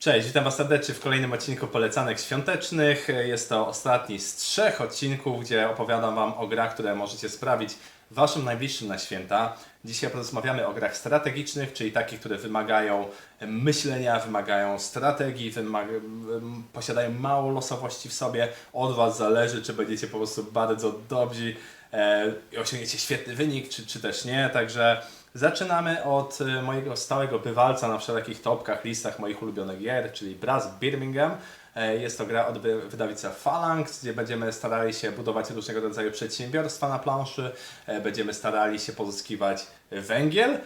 Cześć, witam Was serdecznie w kolejnym odcinku polecanek świątecznych. Jest to ostatni z trzech odcinków, gdzie opowiadam Wam o grach, które możecie sprawić Waszym najbliższym na święta. Dzisiaj porozmawiamy o grach strategicznych, czyli takich, które wymagają myślenia, wymagają strategii, wymaga, posiadają mało losowości w sobie. Od Was zależy, czy będziecie po prostu bardzo dobrzy e, i osiągniecie świetny wynik, czy, czy też nie. Także zaczynamy od e, mojego stałego bywalca na wszelkich topkach, listach moich ulubionych gier, czyli Brass Birmingham. E, Jest to gra od wy- wydawnictwa Phalanx, gdzie będziemy starali się budować różnego rodzaju przedsiębiorstwa na planszy, e, będziemy starali się pozyskiwać węgiel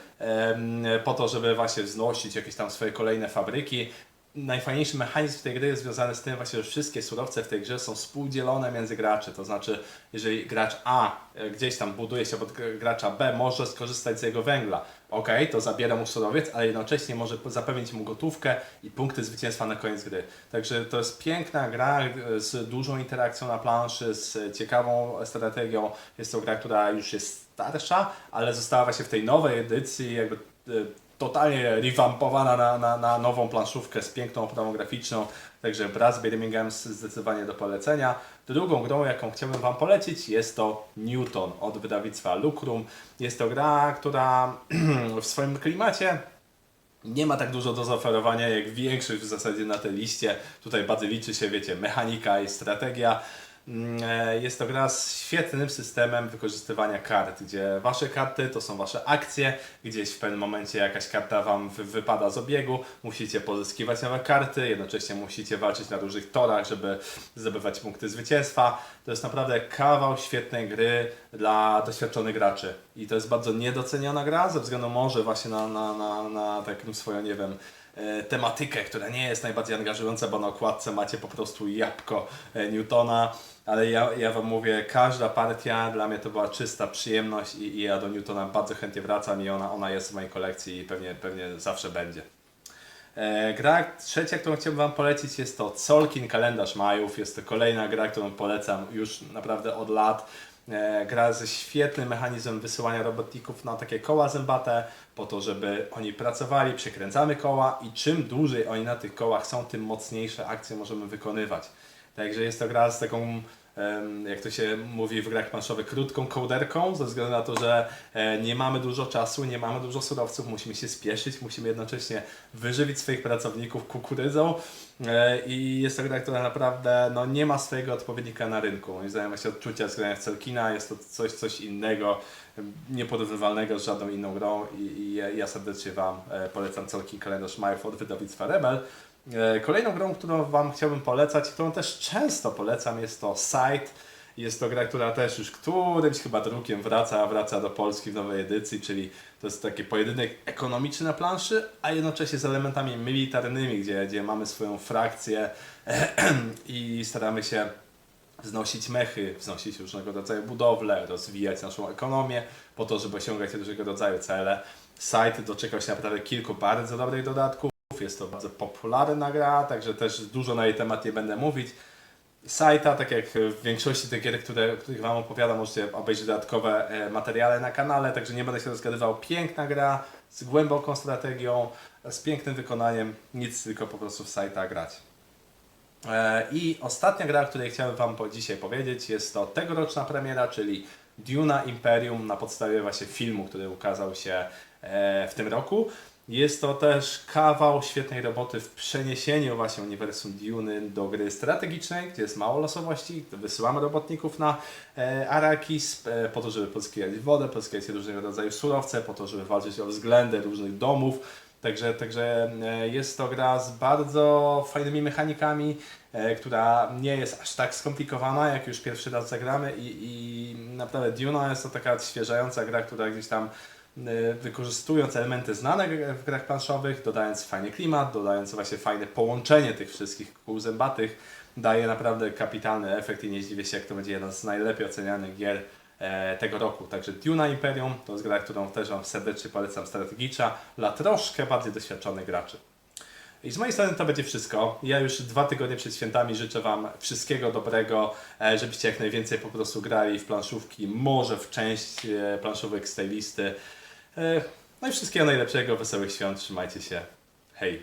po to, żeby właśnie wznosić jakieś tam swoje kolejne fabryki. Najfajniejszy mechanizm tej gry jest związany z tym właśnie, że wszystkie surowce w tej grze są współdzielone między graczy. To znaczy, jeżeli gracz A e, gdzieś tam buduje się pod gr- gracza B, może skorzystać z jego węgla. Ok, to zabiera mu surowiec, ale jednocześnie może zapewnić mu gotówkę i punkty zwycięstwa na koniec gry. Także to jest piękna gra e, z dużą interakcją na planszy, z ciekawą strategią. Jest to gra, która już jest starsza, ale została właśnie w tej nowej edycji jakby e, totalnie rewampowana na, na, na nową planszówkę z piękną oprawą graficzną. Także Brass Birmingham zdecydowanie do polecenia. Drugą grą, jaką chciałbym Wam polecić, jest to Newton od wydawnictwa Lucrum. Jest to gra, która w swoim klimacie nie ma tak dużo do zaoferowania jak większość w zasadzie na tej liście. Tutaj bardzo liczy się, wiecie, mechanika i strategia. Mm, e, Jest to gra z świetnym systemem wykorzystywania kart, gdzie wasze karty to są wasze akcje, gdzieś w pewnym momencie jakaś karta wam wy- wypada z obiegu, musicie pozyskiwać nowe karty, jednocześnie musicie walczyć na różnych torach, żeby zdobywać punkty zwycięstwa. To jest naprawdę kawał świetnej gry dla doświadczonych graczy. I to jest bardzo niedoceniona gra, ze względu może właśnie na, na, na, na takim swoją, nie wiem, tematykę, która nie jest najbardziej angażująca, bo na okładce macie po prostu jabłko e, Newtona, ale ja, ja Wam mówię, każda partia dla mnie to była czysta przyjemność i, i ja do Newtona bardzo chętnie wracam i ona, ona jest w mojej kolekcji i pewnie, pewnie zawsze będzie. E, Gra trzecia, którą chciałbym Wam polecić jest to Solkin Kalendarz Majów. Jest to kolejna gra, którą polecam już naprawdę od lat. E, Gra ze świetnym mechanizmem wysyłania robotników na takie koła zębate, po to, żeby oni pracowali, przekręcamy koła i czym dłużej oni na tych kołach są, tym mocniejsze akcje możemy wykonywać. Także jest to gra z taką, jak to się mówi w grach planszowych, krótką kołderką, ze względu na to, że e, nie mamy dużo czasu, nie mamy dużo surowców, musimy się spieszyć, musimy jednocześnie wyżywić swoich pracowników kukurydzą e, i jest to gra, która naprawdę no, nie ma swojego odpowiednika na rynku. Moim zdaniem właśnie odczucia z grania Celkina jest to coś, coś innego, nieporównywalnego z żadną inną grą i, i ja- ja serdecznie Wam e, polecam Celkin Kalendarz Majów od wydawnictwa Rebel. E, Kolejną grą, którą Wam chciałbym polecać, którą też często polecam, jest to Sight. Jest to gra, która też już którymś chyba drukiem wraca, wraca do Polski w nowej edycji, czyli to jest taki pojedynek ekonomiczny na planszy, a jednocześnie z elementami militarnymi, gdzie, gdzie mamy swoją frakcję i staramy się wznosić mechy, wznosić różnego rodzaju budowle, rozwijać naszą ekonomię po to, żeby osiągać różnego rodzaju cele. Site doczekał się naprawdę kilku bardzo dobrych dodatków. Jest to bardzo popularna gra, także też dużo na jej temat nie będę mówić. Sajta, tak jak w większości tych gier, które, o których Wam opowiadam, możecie obejrzeć dodatkowe e, materiały na kanale, także nie będę się rozgadywał. Piękna gra, z głęboką strategią, z pięknym wykonaniem, nic tylko po prostu w sajta grać. E, I ostatnia gra, o której chciałem Wam dzisiaj powiedzieć, jest to tegoroczna premiera, czyli Duna Imperium na podstawie właśnie filmu, który ukazał się e, w tym roku. Jest to też kawał świetnej roboty w przeniesieniu właśnie uniwersum Duny do gry strategicznej, gdzie jest mało losowości. Wysyłamy robotników na e, Arrakis e, po to, żeby pozyskiwać wodę, pozyskiwać różnego rodzaju surowce, po to, żeby walczyć o względy różnych domów. Także, także e, jest to gra z bardzo fajnymi mechanikami, e, która nie jest aż tak skomplikowana, jak już pierwszy raz zagramy i, i naprawdę Duna jest to taka odświeżająca gra, która gdzieś tam wykorzystując elementy znane w grach planszowych, dodając fajny klimat, dodając właśnie fajne połączenie tych wszystkich kół zębatych, daje naprawdę kapitalny efekt i nie zdziwię się, jak to będzie jeden z najlepiej ocenianych gier e, tego roku. Także Duna Imperium to jest gra, którą też Wam serdecznie polecam, strategicza dla troszkę bardziej doświadczonych graczy. I z mojej strony to będzie wszystko. Ja już dwa tygodnie przed świętami życzę Wam wszystkiego dobrego, e, żebyście jak najwięcej po prostu grali w planszówki, może w część e, planszówek z tej listy. E, No i wszystkiego najlepszego, wesołych świąt, trzymajcie się. Hej!